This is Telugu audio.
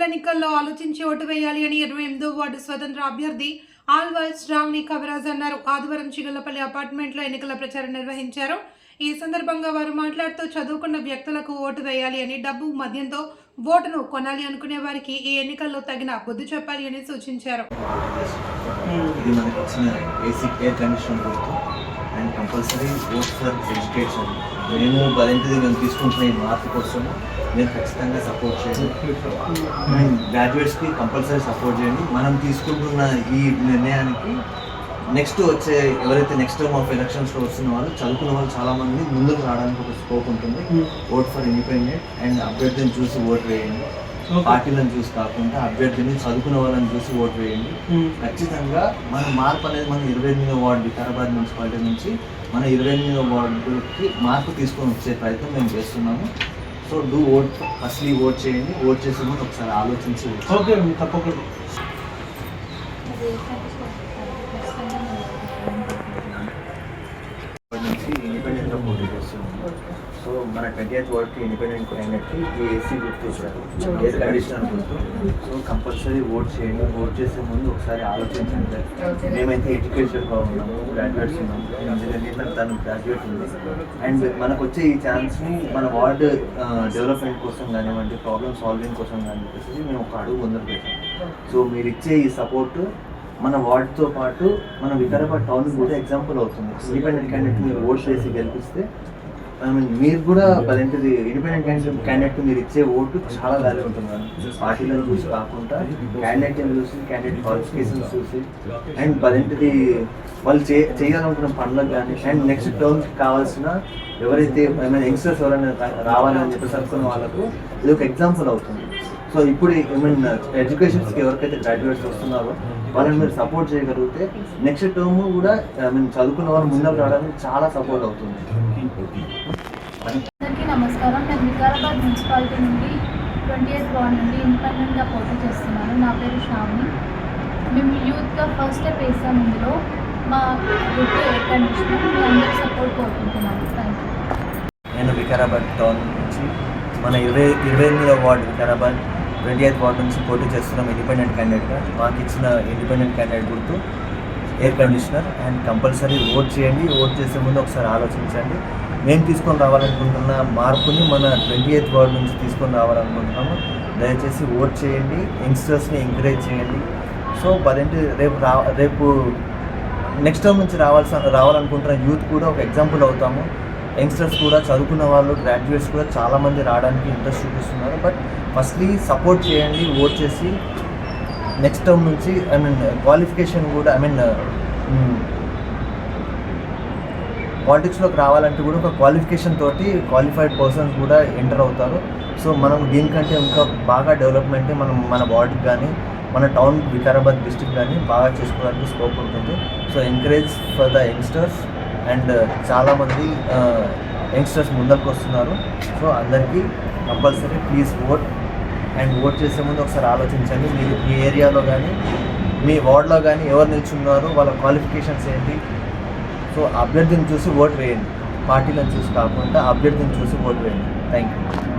మండల ఎన్నికల్లో ఆలోచించి ఓటు వేయాలి అని ఇరవై ఎనిమిదో వార్డు స్వతంత్ర అభ్యర్థి ఆల్వల్ని కవిరాజ్ అన్నారు. ఆదివారం చిగల్లపల్లి అపార్ట్మెంట్లో ఎన్నికల ప్రచారం నిర్వహించారు. ఈ సందర్భంగా వారు మాట్లాడుతూ చదువుకున్న వ్యక్తులకు ఓటు వేయాలి అని డబ్బు మద్యంతో ఓటును కొనాలి అనుకునే వారికి ఈ ఎన్నికల్లో తగిన బుద్ధి చెప్పాలి అని సూచించారు. And compulsory vote for education. మేము బలంటిది మేము తీసుకుంటున్న ఈ మార్పు కోసం మీరు ఖచ్చితంగా సపోర్ట్ చేయండి. అండ్ గ్రాడ్యుయేట్స్కి కంపల్సరీ సపోర్ట్ చేయండి. మనం తీసుకుంటున్న ఈ నిర్ణయానికి నెక్స్ట్ వచ్చే ఎవరైతే నెక్స్ట్ టర్మ్ ఆఫ్ ఎలక్షన్స్లో వస్తున్న వాళ్ళు చదువుకున్న వాళ్ళు చాలామంది ముందుకు రావడానికి ఒక స్కోప్ ఉంటుంది. ఓట్ ఫర్ ఇండిపెండెంట్ అండ్ అభ్యర్థిని చూసి ఓట్ వేయండి. పార్టీలను చూసి కాకుండా అభ్యర్థిని చదువుకున్న వాళ్ళని చూసి ఓటు వేయండి. ఖచ్చితంగా మన మార్పు అనేది మన ఇరవై ఎనిమిదో వార్డు వికారాబాద్ మున్సిపాలిటీ నుంచి మన ఇరవై ఎనిమిదో వార్డుకి మార్పు తీసుకొని వచ్చే ప్రయత్నం మేము చేస్తున్నాము. So do vote firstly vote చేయండి. ఓట్ చేసే ముందు ఒకసారి ఆలోచించి. ఓకే తప్పకుండా. నుంచి ఇండిపెండెంట్గా పోటీ సో మన ట్వంటీ ఎయిత్ వార్డ్కి ఇండిపెండెంట్ క్యాండిడేట్కి ఈ ఏసీ గుర్తు ఎయిర్ కండిషనర్ గుర్తు సో కంపల్సరీ ఓట్ చేయండి. ఓట్ చేసే ముందు ఒకసారి ఆలోచించండి. మేమైతే ఎడ్యుకేషన్గా ఉన్నాము గ్రాడ్యుయేట్స్ ఉన్నాము. ఇంజనీరింగ్ తను గ్రాడ్యుయేట్ ఉంది. అండ్ మనకు వచ్చే ఈ ఛాన్స్ని మన వార్డ్ డెవలప్మెంట్ కోసం కానివ్వండి ప్రాబ్లమ్ సాల్వింగ్ కోసం కానీ చెప్పేసి మేము ఒక అడుగు ముందుకు పెట్టాము సో మీరు ఇచ్చే ఈ సపోర్ట్ మన వార్డ్తో పాటు మన వికారాబాద్ టౌన్ కూడా ఎగ్జాంపుల్ అవుతుంది. ఇండిపెండెంట్ క్యాండిడేట్ మీరు ఓట్ వేసి గెలిపిస్తే ఐ మీన్ మీరు కూడా పదింటిది ఇండిపెండెంట్ క్యాండిడేట్ క్యాండిడేట్ మీరు ఇచ్చే ఓటు చాలా వాల్యూ ఉంటుంది పార్టీలను చూసి కాకుండా క్యాండిడేట్ని చూసి క్యాండిడేట్ క్వాలిఫికేషన్స్ చూసి అండ్ పదింటిది వాళ్ళు చే చేయాలనుకున్న పనులకు కానీ అండ్ నెక్స్ట్ టర్మ్కి కావాల్సిన ఎవరైతే ఐ మీన్ యంగ్స్టర్స్ ఎవరైనా రావాలని చెప్పేసి అనుకున్న వాళ్ళకు ఇది ఒక ఎగ్జాంపుల్ అవుతుంది. సో ఇప్పుడు ఐ మీన్ ఎడ్యుకేషన్స్కి ఎవరికైతే గ్రాడ్యుయేట్స్ వస్తున్నారో వాళ్ళని మీరు సపోర్ట్ చేయగలిగితే నెక్స్ట్ టర్మ్ కూడా ఐ మీన్ చదువుకున్న వాళ్ళు ముందుకు రావడానికి చాలా సపోర్ట్ అవుతుంది. అందరికీ నమస్కారం. నేను వికారాబాద్ మున్సిపాలిటీ నుండి ట్వంటీ ఎయిత్ వార్డ్ నుండి ఇండిపెండెంట్గా పోటీ చేస్తున్నాను. నా పేరు శ్రావణి. మేము యూత్గా ఫస్ట్ స్టెప్ వేసాం ఇందులో. మా గుడ్ ఎయిర్ కండిషనర్. మీ అందరి సపోర్ట్ కోరుకుంటున్నాను. థ్యాంక్ యూ నేను వికారాబాద్ టౌన్ నుంచి మన ఇరవై ఇరవై ఎనిమిదో ward Vikarabad twenty eighth ward నుంచి పోటీ చేస్తున్నాం ఇండిపెండెంట్ క్యాండిడేట్గా మాకు ఇచ్చిన ఇండిపెండెంట్ క్యాండిడేట్ గుర్తు air conditioner and compulsory vote చేయండి. ఓట్ చేసే ముందు ఒకసారి ఆలోచించండి. మేము తీసుకొని రావాలనుకుంటున్న మార్పుని మన ట్వంటీ ఎయిత్ వార్డు నుంచి తీసుకొని రావాలనుకుంటున్నాము. దయచేసి ఓట్ చేయండి. యంగ్స్టర్స్ని ఎంకరేజ్ చేయండి. సో పదింటి రేపు రా రేపు నెక్స్ట్ టర్మ్ నుంచి రావాల్సిన రావాలనుకుంటున్న యూత్ కూడా ఒక ఎగ్జాంపుల్ అవుతాము. యంగ్స్టర్స్ కూడా చదువుకున్న వాళ్ళు గ్రాడ్యుయేట్స్ కూడా చాలామంది రావడానికి ఇంట్రెస్ట్ చూపిస్తున్నారు. బట్ ఫస్ట్లీ సపోర్ట్ చేయండి ఓట్ చేసి నెక్స్ట్ టర్మ్ నుంచి ఐ మీన్ క్వాలిఫికేషన్ కూడా ఐ మీన్ పాలిటిక్స్లోకి రావాలంటే కూడా ఒక క్వాలిఫికేషన్ తోటి క్వాలిఫైడ్ పర్సన్స్ కూడా ఎంటర్ అవుతారు. సో మనం దీనికంటే ఇంకా బాగా డెవలప్మెంట్ మనం మన బాడీకి కానీ మన టౌన్ వికారాబాద్ డిస్టిక్ కానీ బాగా చేసుకోవడానికి స్కోప్ ఉంటుంది. So encourage for the youngsters. And చాలామంది యంగ్స్టర్స్ ముందరకు వస్తున్నారు. సో అందరికీ compulsory please vote. And vote చేసే ముందు ఒకసారి ఆలోచించండి. మీరు మీ ఏరియాలో కానీ మీ వార్డ్లో కానీ ఎవరు నిల్చున్నారు వాళ్ళ క్వాలిఫికేషన్స్ ఏంటి? సో అభ్యర్థిని చూసి ఓట్ వేయండి. పార్టీలను చూసి కాకుండా అభ్యర్థిని చూసి ఓట్ వేయండి. Thank you